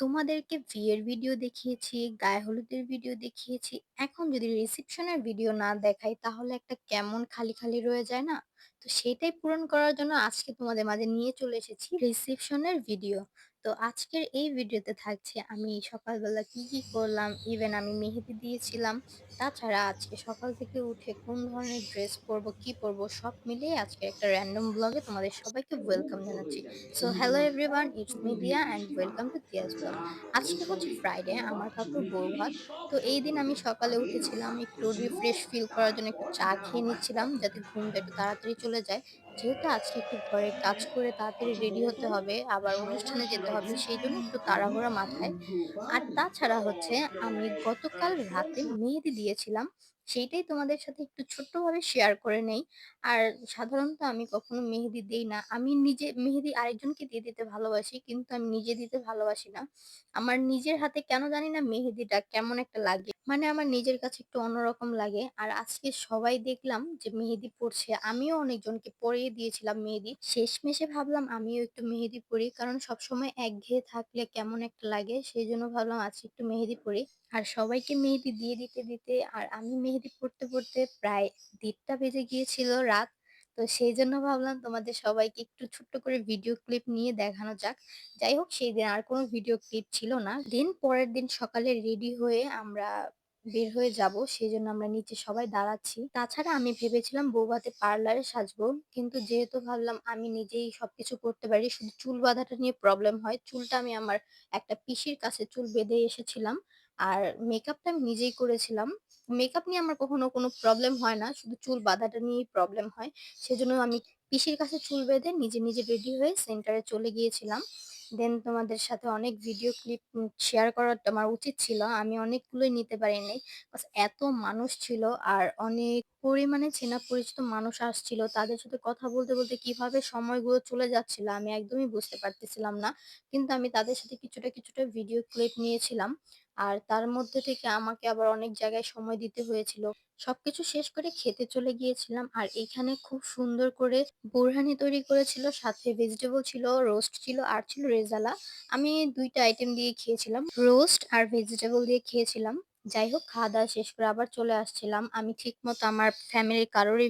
তোমাদেরকে বিয়ের ভিডিও দেখিয়েছি, গায়ে হলুদের ভিডিও দেখিয়েছি। এখন যদি রিসেপশনের ভিডিও না দেখাই তাহলে একটা কেমন খালি, খালি রয়ে যায় না? তো সেটাই পূরণ করার জন্য আজকে তোমাদের মাঝে নিয়ে চলে এসেছি রিসেপশনের ভিডিও। তো আজকের এই ভিডিওতে থাকছে আমি সকালবেলা কি, কি করলাম, ইভেন আমি মেহেদি দিয়েছিলাম। তাছাড়া আজকে সকাল থেকে উঠে কোন ধরনের ড্রেস পরবো, কি পরবো সব মিলিয়ে আজকে একটা র‍্যান্ডম ব্লগে তোমাদের সবাইকে ওয়েলকাম জানাচ্ছি। So hello everyone, it's me Diya and welcome to Diya's blog. আজকে হচ্ছে ফ্রাইডে, আমার কাকুর বউভাত। তো এই দিন আমি সকালে উঠেছিলাম একটু রিফ্রেশ ফিল করার জন্য একটু চা খেয়ে নিচ্ছিলাম যাতে ঘুমটা একটু তাড়াতাড়ি চলে যায়। যেহেতু আজকে একটু ঘরের কাজ করে তাড়াতাড়ি রেডি হতে হবে, আবার অনুষ্ঠানে যেতে হবে সেইজন্য একটু তাড়াহুড়া মাথায়। আর তাছাড়া হচ্ছে আমি গতকাল রাতে মেহেদি দিয়েছিলাম। সেইটাই তোমাদের সাথে একটু ছোট্টভাবে শেয়ার করে নেই। আর সাধারণত আমি কখনো মেহেদি দেই না। আমি নিজে মেহেদি আরেকজনকে দিয়ে দিতে ভালোবাসি কিন্তু আমি নিজে দিতে ভালোবাসি না। আমার নিজের হাতে কেন জানি না মেহেদিটা কেমন একটা লাগে। মানে আমার নিজের কাছে একটু অন্যরকম লাগে। আর আজকে সবাই দেখলাম যে মেহেদি পড়ছে। আমিও অনেকজনকে পরিয়ে দিয়েছিলাম মেহেদি। শেষমেশে ভাবলাম আমিও একটু মেহেদি পড়ি। কারণ সবসময় একঘেয়ে থাকলে কেমন একটা লাগে। সেজন্য ভাবলাম আজকে একটু মেহেদি পড়ি। আর সবাইকে মেহেদি দিয়ে দিতে, দিতে আর আমি মেহেদি পড়তে, পড়তে প্রায় ১:৩০ বেজে গিয়েছিল রাত। তো সেই জন্য ভাবলাম তোমাদের সবাইকে একটু ছোট্ট করে ভিডিও ক্লিপ নিয়ে দেখানো যাক। যাই হোক সেই দিন আর কোনো ভিডিও ক্লিপ ছিল না। দিন পরের দিন সকালে রেডি হয়ে আমরা বের হয়ে যাব। সেজন্য আমরা নিচে সবাই দাঁড়াচ্ছি। তাছাড়া আমি ভেবেছিলাম বউভাতে পার্লারে সাজবো। কিন্তু যেহেতু ভাবলাম আমি নিজেই সবকিছু করতে পারি, শুধু চুল বাঁধাটা নিয়ে প্রবলেম হয়। চুলটা আমি আমার একটা পিসির কাছে চুল বেঁধে এসেছিলাম। আর মেকআপটা আমি নিজেই করেছিলাম। মেকআপ নিয়ে আমার কখনো কোনো প্রবলেম হয় না। শুধু চুল বাঁধাটা নিয়েই প্রবলেম হয়। সেজন্য আমি পিসির কাছে চুল বেঁধে নিজে, নিজে রেডি হয়ে সেন্টারে চলে গিয়েছিলাম। দেন তোমাদের সাথে অনেক ভিডিও ক্লিপ শেয়ার করা আমার উচিত ছিল। আমি অনেকগুলোই নিতে পারিনি এত মানুষ ছিল আর অনেক পরিমাণে চেনা পরিচিত মানুষ আসছিল। তাদের সাথে কথা বলতে, বলতে কীভাবে সময়গুলো চলে যাচ্ছিল আমি একদমই বুঝতে পারতেছিলাম না। কিন্তু আমি তাদের সাথে কিছুটা, কিছুটা ভিডিও ক্লিপ নিয়েছিলাম। আর তার মধ্যে থেকে আমাকে আবার অনেক জায়গায় সময় দিতে হয়েছিল। সবকিছু শেষ করে খেতে চলে গিয়েছিলাম। আর এখানে খুব সুন্দর করে বোরহানি তৈরি করেছিল। সাথে ভেজিটেবল ছিল, রোস্ট ছিল আর ছিল রেজালা। আমি দুইটা আইটেম দিয়ে খেয়েছিলাম। রোস্ট আর ভেজিটেবল দিয়ে খেয়েছিলাম। যাই হোক, খাওয়া-দাওয়া শেষ করে আবার চলে আসছিলাম। আমি ঠিকমতো আমার ফ্যামিলির কারোরই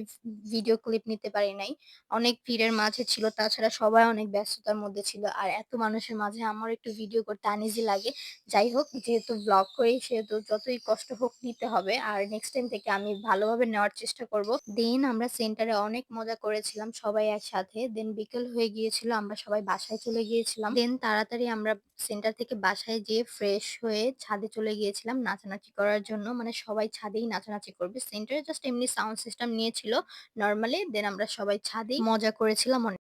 ভিডিও ক্লিপ নিতে পারি নাই। অনেক ভিড়ের মাঝে ছিল। তাছাড়া সবাই অনেক ব্যস্ততার মধ্যে ছিল। আর এত মানুষের মাঝে আমারও একটু ভিডিও করতে আনইজি লাগে। যাই হোক, যেহেতু ব্লগ করি, সেহেতু যতই কষ্ট হোক নিতে হবে। আর নেক্সট টাইম থেকে আমি ভালোভাবে নেওয়ার চেষ্টা করব। দেন আমরা সেন্টারে অনেক মজা করেছিলাম, সবাই একসাথে। দেন বিকেল হয়ে গিয়েছিল। আমরা সবাই বাসায় চলে গিয়েছিলাম। দেন তাড়াতাড়ি আমরা সেন্টার থেকে বাসায় যেয়ে ফ্রেশ হয়ে ছাদে চলে গিয়েছিলাম, নাচানাচি করার জন্য। মানে সবাই ছাদেই নাচানাচি করবে। সেন্টারে জাস্ট এমনি সাউন্ড সিস্টেম নিয়েছিল নর্মালি দেন আমরা সবাই ছাদেই মজা করেছিলাম।